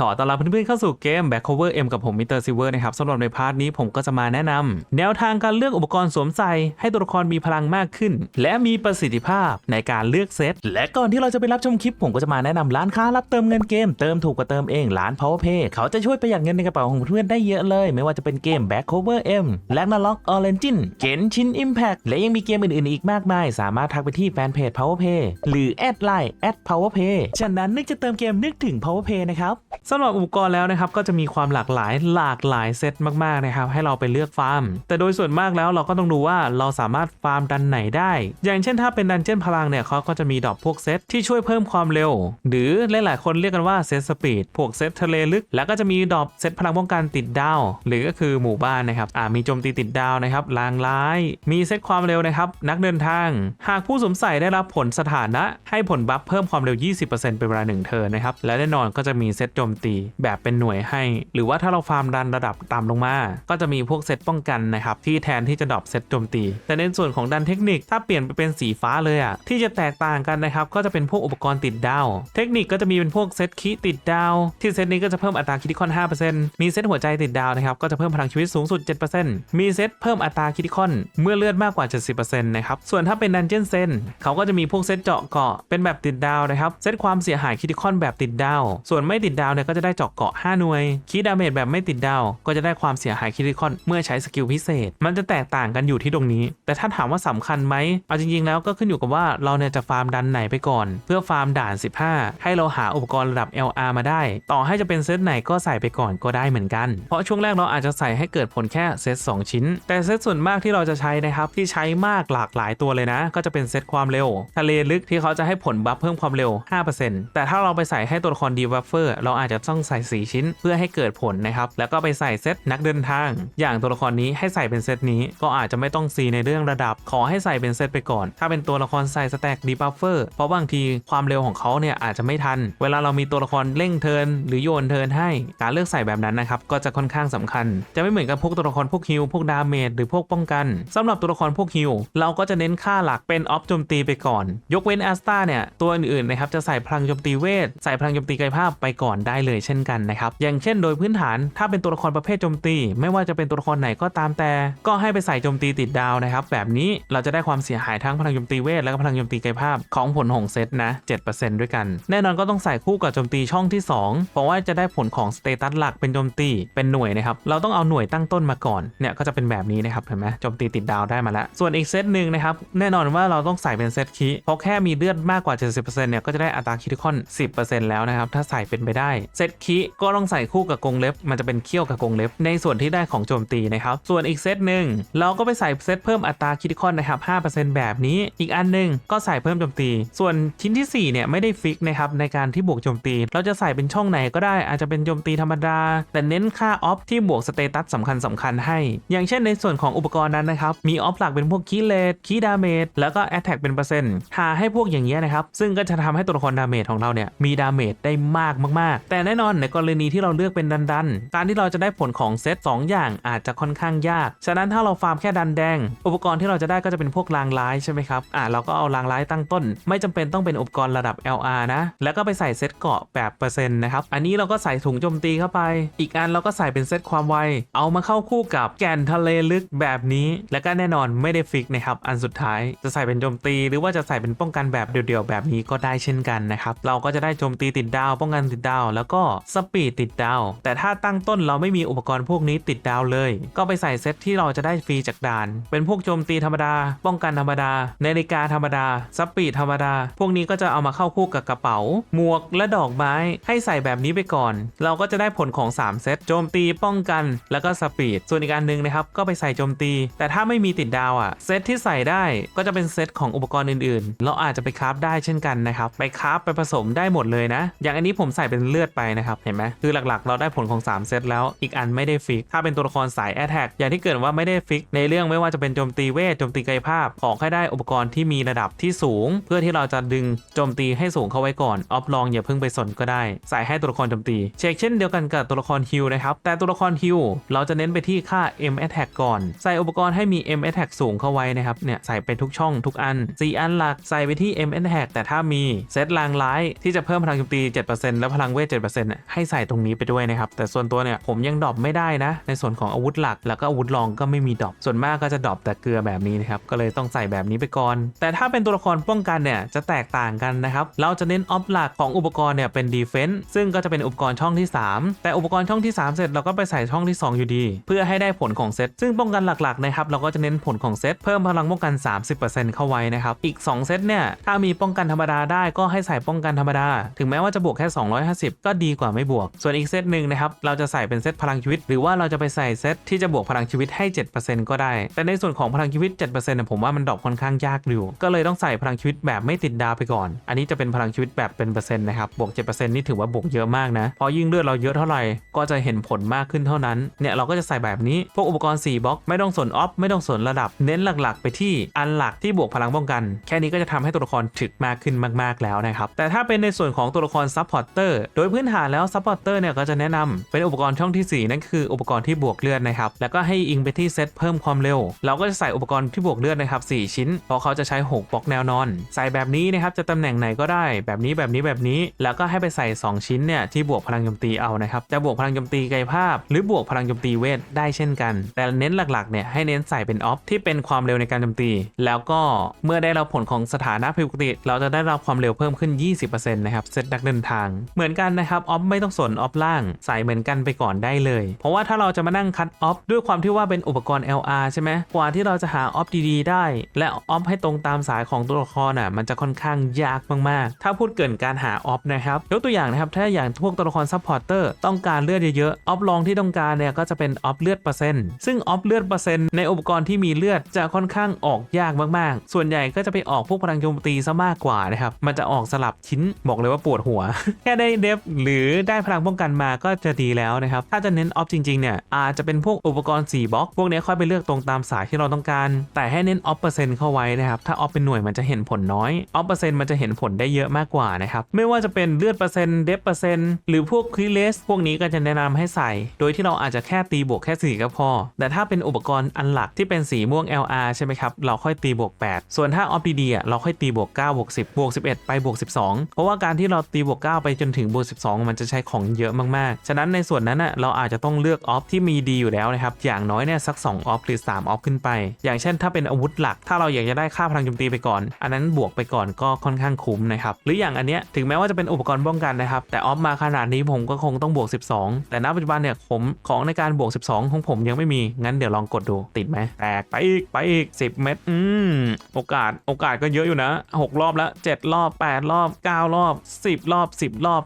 ขอต้อนรับเพื่อนๆเข้าสู่เกม Back Cover M กับผมมิสเตอร์ซิเวอร์นะครับสำหรับในพาร์ทนี้ผมก็จะมาแนะนำแนวทางการเลือกอุปกรณ์สวมใส่ให้ตัวละครมีพลังมากขึ้น และมีประสิทธิภาพในการเลือกเซตและก่อนที่เราจะไปรับชมคลิปผมก็จะมาแนะนำร้านค้ารับเติมเงินเกมเติมถูกกว่าเติมเองร้าน PowerPay เขาจะช่วยประหยัดเงินในกระเป๋าของเพื่อนได้เยอะเลย ไม่ว่าจะเป็นเกม Back Cover M และ n a l o g Origin Genshin Impact และยังมีเกมอื่นๆอีกมากมาย สามารถทักไปที่แฟนเพจ PowerPay หรือแอดไลน์ @PowerPay ฉะนั้นนึกจะเติมเกมนึกถึง PowerPay นะครับสำหรับอุปกรณ์แล้วนะครับก็จะมีความหลากหลายหลากหลายเซตมากๆนะครับให้เราไปเลือกฟาร์ม แต่โดยส่วนมากแล้วเราก็ต้องดูว่าเราสามารถฟาร์มดันไหนได้ อย่างเช่นถ้าเป็นดันเจี้ยนพลังเนี่ยเขาก็จะมีดอกพวกเซตที่ช่วยเพิ่มความเร็ว หรือหลายๆคนเรียกกันว่าเซตสปีดพวกเซตทะเลลึก แล้วก็จะมีดอกเซตพลังป้องกันติดดาว หรือก็คือหมู่บ้านนะครับอ่ามีโจมตีติดดาวนะครับลางร้าย มีเซตความเร็วนะครับนักเดินทาง หากผู้สวมใส่ได้รับผลสถานะ ให้ผลบัฟเพิ่มความเร็ว 20%เป็นเวลา1เทิร์นนะครับและแน่นอนก็จะมีเซตโจมตีแบบเป็นหน่วยให้ หรือว่าถ้าเราฟาร์มดันระดับต่ำลงมา ก็จะมีพวกเซตป้องกันนะครับที่แทนที่จะดรอปเซตโจมตี แต่ในส่วนของดันเทคนิคถ้าเปลี่ยนไปเป็นสีฟ้าเลยอะ่ะที่จะแตกต่างกันนะครับก็จะเป็นพวกอุปกรณ์ติดดาว เทคนิคก็จะมีเป็นพวกเซตคิติดดาว ที่เซตนี้ก็จะเพิ่มอัตราคิติคอน 5%มีเซตหัวใจติดดาวนะครับก็จะเพิ่มพลังชีวิตสูงสุด 7%มีเซตเพิ่มอัตราคิติคอนเมื่อเลือดมากกว่า 70%นะครับส่วนถ้าเป็นดันเจียนเซนเขาก็จะมีพวกเซตเจาะเกาะเป็นแบบติดดาวนะครับเซตความเสียหายคิติคอนแบบติดดาว ส่วนไม่ติดดาวเนี่ยก็จะได้เจาะเกาะ 5 หน่วย คีดาเมจแบบไม่ติดดาว ก็จะได้ความเสียหายคิติคอนเมื่อใช้สกิลพิเศษ มันจะแตกต่างกันอยู่ที่ตรงนี้ แต่ถ้าถามว่าสำคัญไหม เอาจริงๆแล้วก็ขึ้นอยู่กับว่าเราเนี่ยจะฟาร์มดันไหนไปก่อน เพื่อฟาร์มด่าน 15 ให้เราหาอุปกรณ์ระดับ LR มาได้ ต่อให้จะเป็นเซตไหนก็ใส่ไปก่อนก็ได้เหมือนกัน เพราะช่วงแรกเราอาจจะใส่ให้เกิดผลแค่เซต2 ชิ้น แต่เซตส่วนมากที่เราจะใช้นะครับที่ใช้มากหลากหลายตัวเลยนะ ก็จะเป็นเซตความเร็ว ทะเลลึกที่เขาจะให้ผลบัฟเพิ่มความเร็ว 5%แต่ถ้าเราไปใส่ให้ตัวละครดีบัฟเฟอร์เราอาจจะจะต้องใส่ 4 ชิ้น เพื่อให้เกิดผลนะครับ แล้วก็ไปใส่เซตนักเดินทาง อย่างตัวละครนี้ให้ใส่เป็นเซตนี้ ก็อาจจะไม่ต้องซีในเรื่องระดับ ขอให้ใส่เป็นเซตไปก่อน ถ้าเป็นตัวละครใส่สแต็กดีบัฟเฟอร์ เพราะบางทีความเร็วของเขาเนี่ยอาจจะไม่ทัน เวลาเรามีตัวละครเร่งเทินหรือโยนเทินให้ การเลือกใส่แบบนั้นนะครับ ก็จะค่อนข้างสำคัญ จะไม่เหมือนกับพวกตัวละครพวกฮิลพวกดาเมจหรือพวกป้องกันสำหรับตัวละครพวกฮิลเราก็จะเน้นค่าหลักเป็นออฟโจมตีไปก่อน ยกเว้นแอสตาเนี่ยตัวอื่นๆนะครับจะใส่พลังโจมตีเวทใส่พลังโจมตีกายภาพไปก่อนได้เลยเช่นกันนะครับ อย่างเช่นโดยพื้นฐานถ้าเป็นตัวละครประเภทโจมตี ไม่ว่าจะเป็นตัวละครไหนก็ตามแต่ ก็ให้ไปใส่โจมตีติดดาวนะครับ แบบนี้เราจะได้ความเสียหายทั้งพลังโจมตีเวทและก็พลังโจมตีกายภาพของผลของเซตนะ 7%ด้วยกัน แน่นอนก็ต้องใส่คู่กับโจมตีช่องที่ 2 เพราะว่าจะได้ผลของสเตตัสหลักเป็นโจมตีเป็นหน่วยนะครับ เราต้องเอาหน่วยตั้งต้นมาก่อน เนี่ยก็จะเป็นแบบนี้นะครับ เห็นไหมโจมตีติดดาวได้มาแล้ว ส่วนอีกเซตหนึ่งนะครับ แน่นอนว่าเราต้องใส่เป็นเซตคีเพราะแค่มีเลือดมากกว่า 70%เนี่ยก็จะได้อัตราคิทิคอน 10%แล้วนะครับ ถ้าใส่เป็นไปได้เซตคีก็ต้องใส่คู่กับกรงเล็บ มันจะเป็นเขี้ยวกับกรงเล็บ ในส่วนที่ได้ของโจมตีนะครับ ส่วนอีกเซตหนึ่งเราก็ไปใส่เซตเพิ่มอัตราคิทิคอนนะครับ 5%แบบนี้ อีกอันหนึงก็ใส่เพิ่มโจมตี ส่วนชิ้นที่ 4 เนี่ยไม่ได้ฟิกนะครับในการที่บวกโจมตี เราจะใส่เป็นช่องไหนก็ได้อาจจะเป็นโจมตีธรรมดา แต่เน้นค่าออฟที่บวกสเตตัสสำคัญสำคัญให้ อย่างเช่นในส่วนของอุปกรณ์นั้นนะครับ มีออฟหลักเป็นพวกคีเลตคีดาเมจแล้วก็แอตแทกเป็นเปอร์เซ็นต์หาให้พวกอย่างเงี้ยนะครับซึ่งก็จะทำให้ตัวละครดาเมจของเราเนี่ยมีดาเมจได้มากมากๆ แต่แน่นอนในกรณีที่เราเลือกเป็นดันดันการที่เราจะได้ผลของเซต2อย่างอาจจะค่อนข้างยาก ฉะนั้นถ้าเราฟาร์มแค่ดันแดง อุปกรณ์ที่เราจะได้ก็จะเป็นพวกรางร้ายใช่ไหมครับอ่าเราก็เอารางร้ายตั้งต้น ไม่จำเป็นต้องเป็นอุปกรณ์ระดับ LR นะ แล้วก็ไปใส่เซตเกาะแบบเปอร์เซ็นต์นะครับ อันนี้เราก็ใส่ถุงโจมตีเข้าไป อีกอันเราก็ใส่เป็นเซตความไว เอามาเข้าคู่กับแก่นทะเลลึกแบบนี้ และก็แน่นอนไม่ได้ฟิกนะครับ อันสุดท้ายจะใส่เป็นโจมตี หรือว่าจะใส่เป็นป้องกันแบบเดี่ยวๆแบบนี้ก็ได้เช่นกันนะครับ เราก็จะได้โจมตีติดดาว ป้องกันติดดาว แล้วก็สปีดติดดาว แต่ถ้าตั้งต้นเราไม่มีอุปกรณ์พวกนี้ติดดาวเลย ก็ไปใส่เซตที่เราจะได้ฟรีจากด่าน เป็นพวกโจมตีธรรมดา ป้องกันธรรมดา นาฬิกาธรรมดา สปีดธรรมดา พวกนี้ก็จะเอามาเข้าคู่กับกระเป๋า หมวกและดอกไม้ ให้ใส่แบบนี้ไปก่อน เราก็จะได้ผลของ 3 เซต โจมตีป้องกันแล้วก็สปีด ส่วนอีกอันหนึ่งนะครับก็ไปใส่โจมตี แต่ถ้าไม่มีติดดาวอะ เซตที่ใส่ได้ก็จะเป็นเซตของอุปกรณ์อื่นๆ เราอาจจะไปคราฟได้เช่นกันนะครับ ไปคราฟไปผสมได้หมดเลยนะ อย่างอันนี้ผมใส่เป็นเลือดไปนะครับ เห็นไหมคือหลักๆ เราได้ผลของ 3 เซตแล้ว อีกอันไม่ได้ฟิก ถ้าเป็นตัวละครสายแอ t แทกอย่างที่เกิดว่าไม่ได้ฟิก ในเรื่องไม่ว่าจะเป็นโจมตีเวทโจมตีกายภาพ ขอแค่ได้อุปกรณ์ที่มีระดับที่สูง เพื่อที่เราจะดึงโจมตีให้สูงเข้าไว้ก่อน ออฟลองอย่าเพิ่งไปสนก็ได้ ใส่ให้ตัวละครโจมตีเช็คเช่นเดียวกันกับตัวละครฮิลนะครับ แต่ตัวละครฮิลเราจะเน้นไปที่ค่า M attack ก่อน ใส่อุปกรณ์ให้มี M attack สูงเข้าไว้นะครับ เนี่ยใส่ไปทุกช่องทุกอัน 4 อันหลักใส่ไปที่ M attack แต่ถ้ามีเซตลางร้ายที่จะเพิ่มพลังโจมตี 7%และพลังเวท7%น่ะให้ใส่ตรงนี้ไปด้วยนะครับ แต่ส่วนตัวเนี่ยผมยังดรอปไม่ได้นะ ในส่วนของอาวุธหลัก แล้วก็อาวุธรองก็ไม่มีดรอปส่วนมากก็จะดรอปแต่เกลือแบบนี้นะครับ ก็เลยต้องใส่แบบนี้ไปก่อน แต่ถ้าเป็นตัวละครป้องกันเนี่ยจะแตกต่างกันนะครับ เราจะเน้นออฟหลักของอุปกรณ์เนี่ยเป็นดีเฟนซ์ซึ่งก็จะเป็นอุปกรณ์ช่องที่ 3 แต่อุปกรณ์ช่องที่ 3 เสร็จเราก็ไปใส่ช่องที่ 2 อยู่ดี เพื่อให้ได้ผลของเซตซึ่งป้องกันหลักๆนะครับเราก็จะเน้นผลของเซตเพิ่มพลังป้องกัน 30%เข้าไว้นะครับอีก 2 เซตเนี่ยถ้ามีป้องกันธรรมดาได้ก็ให้ใส่ป้องกันธรรมดา ถึงแม้ว่าจะบวกแค่ 250 ก็ดีกว่าไม่บวก ส่วนอีกเซตหนึ่งนะครับ เราจะใส่เป็นเซตพลังชีวิต หรือว่าเราจะไปใส่เซตที่จะบวกพลังชีวิตให้ 7%ก็ได้ แต่ในส่วนของพลังชีวิต7%เนี่ยผมว่ามันดรอปค่อนข้างยากอยู่ ก็เลยต้องใส่พลังชีวิตแบบไม่ติดดาวไปก่อน อันนี้จะเป็นพลังชีวิตแบบเป็นเปอร์เซ็นต์นะครับ บวก 7%นี่ถือว่าบวกเยอะมากนะเพราะยิ่งเลือดเราเยอะเท่าไหร่ ก็จะเห็นผลมากขึ้นเท่านั้น เนี่ยเราก็จะใส่แบบนี้ พวกอุปกรณ์ 4บล็อก ไม่ต้องสนออฟ ไม่ต้องสนระดับ เน้นหลักๆ ไปที่อันหลักที่บวกพลังป้องกัน แค่นี้ก็จะทำให้ตัวละครถึกมากขึ้นมาก ๆแล้วนะครับ แต่ถ้าเป็นในส่วนของตัวละครซัพพอร์เตอร์ โดยพื้นฐานแล้วซัพพอร์เตอร์เนี่ยก็จะแนะนำเป็นอุปกรณ์ช่องที่ 4 นั่นคืออุปกรณ์ที่บวกเลือดนะครับ แล้วก็ให้อิงไปที่เซตเพิ่มความเร็ว เราก็จะใส่อุปกรณ์ที่บวกเลือดนะครับ 4 ชิ้น เพราะเขาจะใช้6บล็อกแนวนอน ใส่แบบนี้นะครับ จะตำแหน่งไหนก็ได้ แบบนี้แบบนี้แบบนี้ แล้วก็ให้ไปใส่ 2 ชิ้นเนี่ยที่บวกพลังโจมตีเอานะครับ จะบวกพลังโจมตีกายภาพ หรือบวกพลังโจมตีเวทได้เช่นกัน แต่เน้นหลักๆเนี่ยให้เน้นใส่เป็นออฟที่เป็นความเร็วในการโจมตี แล้วก็เมื่อได้รับผลของสถานะผิดปกติ เราจะได้รับความเร็วเพิ่มขึ้น 20%นะครับเซตนักเดินทาง เหมือนกันนะครับับออฟไม่ต้องสนออฟล่างใส่เหมือนกันไปก่อนได้เลย เพราะว่าถ้าเราจะมานั่งคัดออฟด้วยความที่ว่าเป็นอุปกรณ์ LR ใช่ไหมกว่าที่เราจะหาออฟดีๆ ได้ และออฟให้ตรงตามสายของตัวละครอะมันจะค่อนข้างยากมากๆ ถ้าพูดเกินการหาออฟนะครับยกตัวอย่างนะครับถ้าอย่างพวกตัวละครซัพพอร์เตอร์ต้องการเลือดเยอะๆออฟลองที่ต้องการเนี่ยก็จะเป็นออฟเลือดเปอร์เซ็นต์ซึ่งออฟเลือดเปอร์เซ็นต์ในอุปกรณ์ที่มีเลือดจะค่อนข้างออกยากมากๆ ส่วนใหญ่ก็จะไปออกพวกพลังโจมตีซะมากกว่านะครับมันจะออกสลับชิ้นบอกเลยว่าปวดหัว แค่ได้เดฟหรือได้พลังป้องกันมาก็จะดีแล้วนะครับ ถ้าจะเน้นออฟจริงๆเนี่ยอาจจะเป็นพวกอุปกรณ์4บล็อกพวกนี้ค่อยไปเลือกตรงตามสายที่เราต้องการ แต่ให้เน้นออฟเปอร์เซ็นต์เข้าไว้นะครับ ถ้าออฟเป็นหน่วยมันจะเห็นผลน้อยออฟเปอร์เซ็นต์มันจะเห็นผลได้เยอะมากกว่านะครับไม่ว่าจะเป็นเลือดเปอร์เซ็นต์เดฟเปอร์เซ็นต์หรือพวกคริเลสพวกนี้ก็จะแนะนำให้ใส่ โดยที่เราอาจจะแค่ตีบวกแค่ 4 ก็พอ แต่ถ้าเป็นอุปกรณ์อันหลักที่เป็นสีม่วง LR ใช่ไหมครับเราค่อยตีบวก 8 ส่วนถ้าออฟดีๆอะเราค่อยตีบวก9บวก10บวก11 ไปบวก12 เพราะว่าการที่เราตีบวก9ไปจนถึงบวก12มันจะใช้ของเยอะมากๆ ฉะนั้นในส่วนนั้นอะเราอาจจะต้องเลือกออฟที่มีดีอยู่แล้วนะครับ อย่างน้อยเนี่ยสัก2ออฟหรือ3ออฟขึ้นไป อย่างเช่นถ้าเป็นอาวุธหลัก ถ้าเราอยากจะได้ค่าพลังโจมตีไปก่อน อันนั้นบวกไปก่อนก็ค่อนข้างคุ้มนะครับหรืออย่างอันเนี้ยถึงแม้ว่าจะเป็นอุปกรณ์ป้องกันนะครับแต่ออฟมาขนาดนี้ผมก็คงต้องบวก 12 แต่ณปัจจุบันเนี่ยผมของในการบวก 12 ของผมยังไม่มีงั้นเดี๋ยวลองกดดูติดไหมแตกไปอีกไปอีก 10 เม็ดอืมโอกาสโอกาสก็เยอะอยู่นะ 6 รอบแล้ว 7 รอบ 8 รอบ 9 รอบ 10 รอบ 10 รอบ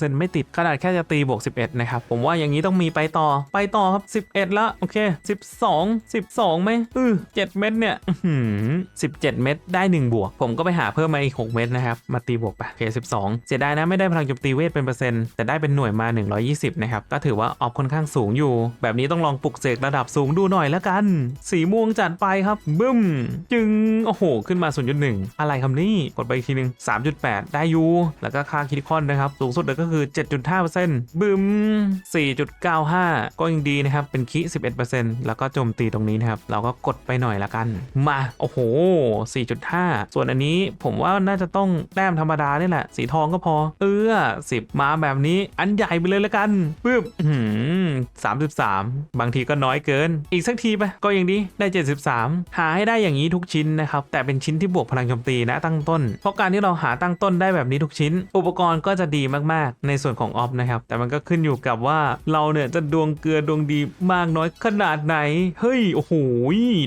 19%ไม่ติดขนาดแค่จะตีบวก 11 นะครับ ผมว่าอย่างนี้ต้องมีไปต่อไปต่อครับ 11ล้วโอเค 12 12ไหมอือ7เม็ดเนี่ยอื้อหือ17เม็ดได้ 1 บวก ผมก็ไปหาเพิ่มมาอีก 6 เม็ดนะครับ มาตีบวกไปโอเค12เสียดายนะไม่ได้พลังโจมตีเวทเป็นเปอร์เซ็นต์แต่ได้เป็นหน่วยมา 120 นะครับ ก็ถือว่าออฟค่อนข้างสูงอยู่ แบบนี้ต้องลองปลุกเสกระดับสูงดูหน่อยแล้วกัน สีม่วงจัดไปครับบึ้ม จึงโอ้โห ขึ้นมา 0.1 อะไรคำนี้กดไปอีกทีหนึง3.8 ได้อยู่แล้วก็ค่าคิดคอนนะครับสูงสุดเลยก็็คือ 7.5%บึ้ม4.95 ก็ยังดีนะครับ เป็นคิ11%แล้วก็โจมตีตรงนี้นะครับ เราก็กดไปหน่อยละกัน มา โอ้โห 4.5 ส่วนอันนี้ผมว่าน่าจะต้องแต้มธรรมดานี่แหละ สีทองก็พอ เออ10 มาแบบนี้ อันใหญ่ไปเลยละกันปึ๊บอื้อหือ33บางทีก็น้อยเกิน อีกสักทีไปก็ยังดี ได้ 73 หาให้ได้อย่างนี้ทุกชิ้นนะครับ แต่เป็นชิ้นที่บวกพลังโจมตีนะตั้งต้น เพราะการที่เราหาตั้งต้นได้แบบนี้ทุกชิ้น อุปกรณ์ก็จะดีมากในส่วนของออฟนะครับ แต่มันก็ขึ้นอยู่กับว่าเราเนี่ยจะดวงเกลือดวงดีมากน้อยขนาดไหน เฮ้ย โอ้โห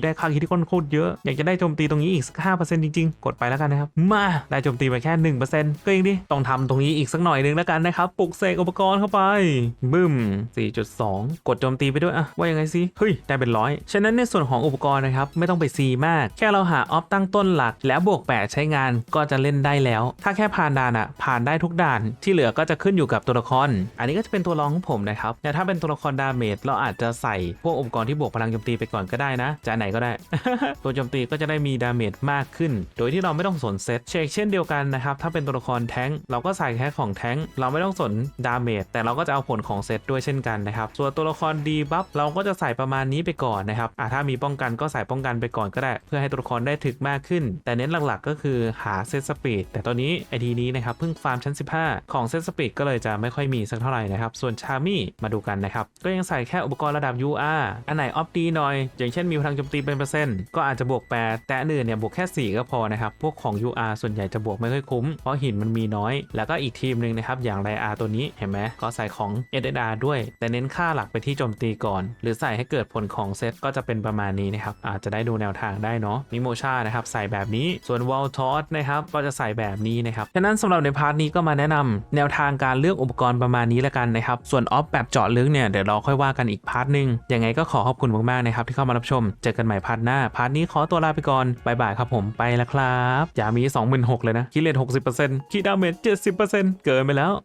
ได้ค่าคิดที่ค่อนโคตรเยอะ อยากจะได้โจมตีตรงนี้อีกสัก5%จริงๆ กดไปแล้วกันนะครับ มาได้โจมตีไปแค่1%ก็ยังดี ต้องทำตรงนี้อีกสักหน่อยนึงแล้วกันนะครับปลุกเสกอุปกรณ์เข้าไปบึ้ม4.2 กดโจมตีไปด้วยอะว่ายังไงสิเฮ้ยได้เป็นร้อยฉะนั้นในส่วนของอุปกรณ์นะครับไม่ต้องไปซีมาก แค่เราหาออฟตั้งต้นหลัก แล้วบวก8ใช้งานก็จะเล่นได้แล้ว ถ้าแค่ผ่านด่านอะผ่านได้ทุกด่านที่เหลือก็จะขึ้นอยู่กับตัวละคร อันนี้ก็จะเป็นตัวรองของผมนะครับแต่ถ้าเป็นตัวละครดาเมจเราอาจจะใส่พวกอุปกรณ์ที่บวกพลังโจมตีไปก่อนก็ได้นะจะไหนก็ได้ ตัวโจมตีก็จะได้มีดาเมจมากขึ้น โดยที่เราไม่ต้องสนเซตเชกเช่นเดียวกันนะครับถ้าเป็นตัวละครแท้งเราก็ใส่แค่ของแท้งเราไม่ต้องสนดาเมจแต่เราก็จะเอาผลของเซตด้วยเช่นกันนะครับส่วนตัวละครดีบัฟเราก็จะใส่ประมาณนี้ไปก่อนนะครับอะถ้ามีป้องกันก็ใส่ป้องกันไปก่อนก็ได้ เพื่อให้ตัวละครได้ถึกมากขึ้น แต่เน้นหลักๆ ก็คือหาเซตสปีดแต่ตอนนี้ไอทีนี้นะครับเพิ่งฟาร์มชั้น 15 ของเซตสปีดกก็เลยจะไม่ค่อยมีสักเท่าไหร่นะครับ ส่วนชามี่มาดูกันนะครับ ก็ยังใส่แค่อุปกรณ์ระดับ UR อันไหนออฟดีหน่อย อย่างเช่นมีพลังโจมตีเป็นเปอร์เซ็นต์ก็อาจจะบวก 8 แต่อันอื่นเนี่ยบวกแค่ 4 ก็พอนะครับ พวกของ UR ส่วนใหญ่จะบวกไม่ค่อยคุ้ม เพราะหินมันมีน้อย แล้วก็อีกทีมหนึ่งนะครับอย่างไรอาตัวนี้เห็นไหมก็ใส่ของ SSR ด้วย แต่เน้นค่าหลักไปที่โจมตีก่อน หรือใส่ให้เกิดผลของเซตก็จะเป็นประมาณนี้นะครับอาจจะได้ดูแนวทางได้เนาะมิโมชานะครับใส่แบบนี้ส่วนวอลทอสนะครับก็จะใส่แบบนี้นะครับฉะนั้นสำหรับในพาร์ทนี้ก็มาแนะนำแนวทางการเลือกอุปกรณ์ประมาณนี้ละกันนะครับ ส่วนออฟแบบเจาะลึกเนี่ยเดี๋ยวเราค่อยว่ากันอีกพาร์ทหนึ่งยังไงก็ขอขอบคุณมากๆนะครับที่เข้ามารับชม เจอกันใหม่พาร์ทหน้า พาร์ทนี้ขอตัวลาไปก่อนบายบายครับผมไปแล้วครับ อย่ามี 26,000เลยนะคิดเลท60%คิดดาเมจ70%เกินไปแล้ว